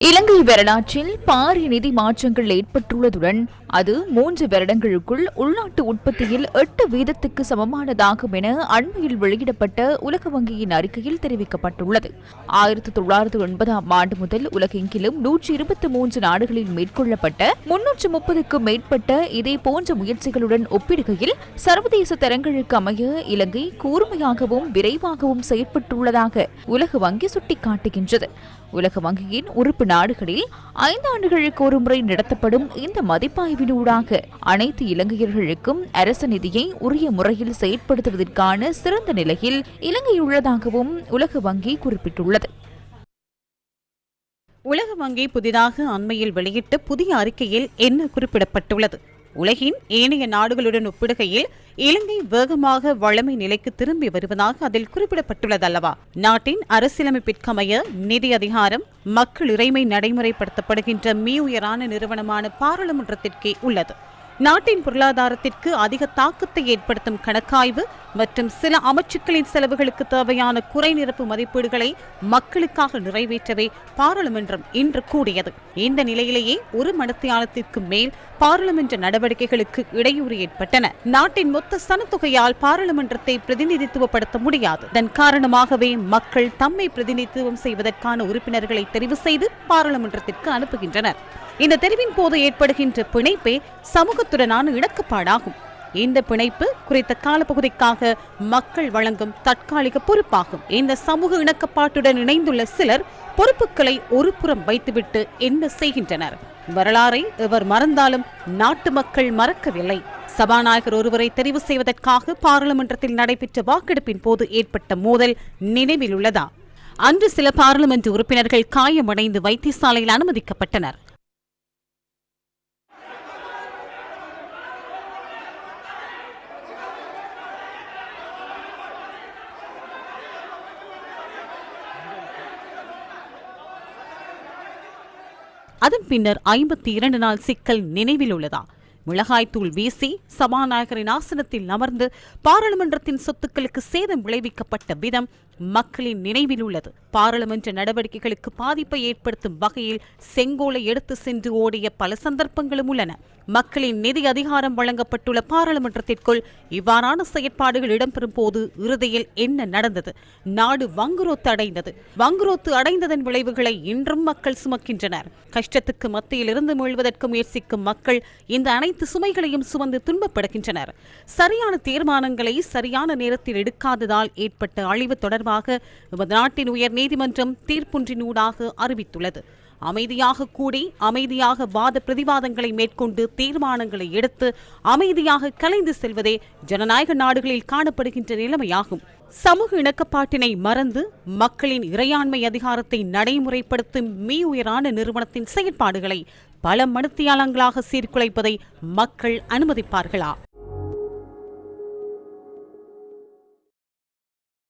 இலங்கை வரலாற்றில் பாரிய நிதி மாற்றங்கள் ஏற்பட்டுள்ளதுடன் அது மூன்று வருடங்களுக்குள் உள்நாட்டு உற்பத்தியில் எட்டு வீதத்துக்கு சமமானதாகும் என அண்மையில் வெளியிடப்பட்ட உலக வங்கியின் அறிக்கையில் தெரிவிக்கப்பட்டுள்ளது. ஆயிரத்தி தொள்ளாயிரத்து எண்பதாம் ஆண்டு முதல் உலகெங்கிலும் நூற்றி இருபத்தி மூன்று நாடுகளில் மேற்கொள்ளப்பட்ட முன்னூற்று முப்பதுக்கும் மேற்பட்ட இதே போன்ற முயற்சிகளுடன் ஒப்பிடுகையில் சர்வதேச தரங்களுக்கு அமைய இலங்கை கூர்மையாகவும் விரைவாகவும் செயற்பட்டுள்ளதாக உலக வங்கி சுட்டிக்காட்டுகின்றது. உலக வங்கியின் உறுப்பு நாடுகளில் ஐந்தாண்டுகளுக்கு ஒருமுறை நடத்தப்படும் இந்த மதிப்பாய்வினூடாக அனைத்து இலங்கையர்களுக்கும் அரச நிதியை உரிய முறையில் செயற்படுத்துவதற்கான சிறந்த நிலையில் இலங்கை உள்ளதாகவும் உலக வங்கி குறிப்பிட்டுள்ளது. உலக வங்கி புதிதாக அண்மையில் வெளியிட்ட புதிய அறிக்கையில் என்ன குறிப்பிடப்பட்டுள்ளது? உலகின் ஏனைய நாடுகளுடன் ஒப்பிடுகையில் இலங்கை வேகமாக வளமை நிலைக்கு திரும்பி வருவதாக அதில் குறிப்பிடப்பட்டுள்ளதல்லவா. நாட்டின் அரசியலமைப்பிற்கமைய நிதி அதிகாரம் மக்கள் இறைமை நடைமுறைப்படுத்தப்படுகின்ற மீ உயரான நிறுவனமான பாராளுமன்றத்திற்கே உள்ளது. நாட்டின் பொருளாதாரத்திற்கு அதிக தாக்கத்தை ஏற்படுத்தும் கணக்காய்வு மற்றும் சில அமைச்சுக்களின் செலவுகளுக்கு தேவையான குறை நிரப்பு மதிப்பீடுகளை மக்களுக்காக நிறைவேற்றவே பாராளுமன்றம் இன்று கூடியது. இந்த நிலையிலேயே ஒரு மனத்தியாலத்திற்கு மேல் பாராளுமன்ற நடவடிக்கைகளுக்கு இடையூறு ஏற்பட்டன. நாட்டின் மொத்த சனத்தொகையால் பாராளுமன்றத்தை பிரதிநிதித்துவப்படுத்த முடியாது. இதன் காரணமாகவே மக்கள் தம்மை பிரதிநிதித்துவம் செய்வதற்கான உறுப்பினர்களை தெரிவு செய்து பாராளுமன்றத்திற்கு அனுப்புகின்றனர். இந்த தெரிவின் போது ஏற்படுகின்ற பிணைப்பே சமூகத்துடனான இணக்கப்பாடாகும். இந்த பிணைப்பு குறித்த காலப்பகுதிக்காக மக்கள் வழங்கும் தற்காலிக பொறுப்பாகும். இந்த சமூக இணக்கப்பாட்டுடன் இணைந்துள்ள சிலர் பொறுப்புகளை ஒரு புறம் வைத்துவிட்டு என்ன செய்கின்றனர்? வரலாறை எவர் மறந்தாலும் நாட்டு மக்கள் மறக்கவில்லை. சபாநாயகர் ஒருவரை தெரிவு செய்வதற்காக பாராளுமன்றத்தில் நடைபெற்ற வாக்கெடுப்பின் போது ஏற்பட்ட மோதல் நினைவில் உள்ளதா அன்று சில பாராளுமன்ற உறுப்பினர்கள் காயமடைந்து வைத்தியசாலையில் அனுமதிக்கப்பட்டனர். அதன் பின்னர் ஐம்பத்தி இரண்டு நாள் சிக்கல் நினைவில் உள்ளதா மிளகாய்த்தூள் வீசி சபாநாயகரின் ஆசனத்தில் அமர்ந்து பாராளுமன்றத்தின் சொத்துக்களுக்கு சேதம் விளைவிக்கப்பட்ட விதம் மக்களின் நினைவில் உள்ளது. பாராளுமன்ற நடவடிக்கைகளுக்கு பாதிப்பை ஏற்படுத்தும் வகையில் செங்கோலை எடுத்து சென்று ஓடிய பல சந்தர்ப்பங்களும் உள்ளன. மக்களின் நிதி அதிகாரம் வழங்கப்பட்டுள்ள பாராளுமன்றத்திற்குள் இவ்வாறான செயற்பாடுகள் இடம்பெறும் போது இறுதியில் என்ன நடந்தது? நாடு வங்குரோத்து அடைந்தது. வங்குரோத்து அடைந்ததன் விளைவுகளை இன்றும் மக்கள் சுமக்கின்றனர். கஷ்டத்துக்கு மத்தியில் இருந்து மீள்வதற்கு முயற்சிக்கும் மக்கள் இந்த அனைத்து அனைத்து சுமைகளையும் சுமந்து துன்பப்படுகின்றனர். சரியான தீர்மானங்களை சரியான நேரத்தில் எடுக்காததால் ஏற்பட்ட அழிவு தொடர்பாக நமது நாட்டின் உயர் நீதிமன்றம் தீர்ப்பொன்றினூடாக அறிவித்துள்ளது. அமைதியாக கூடி அமைதியாக வாத பிரதிவாதங்களை மேற்கொண்டு தீர்மானங்களை எடுத்து அமைதியாக கலைந்து செல்வதே ஜனநாயக நாடுகளில் காணப்படுகின்ற நிலைமையாகும். சமூக இணக்கப்பாட்டினை மறந்து மக்களின் இறையாண்மை அதிகாரத்தை நடைமுறைப்படுத்தும் மீ உயரான நிறுவனத்தின் செயற்பாடுகளை பல மனுத்தியாளங்களாக சீர்குலைப்பதை மக்கள் அனுமதிப்பார்களா?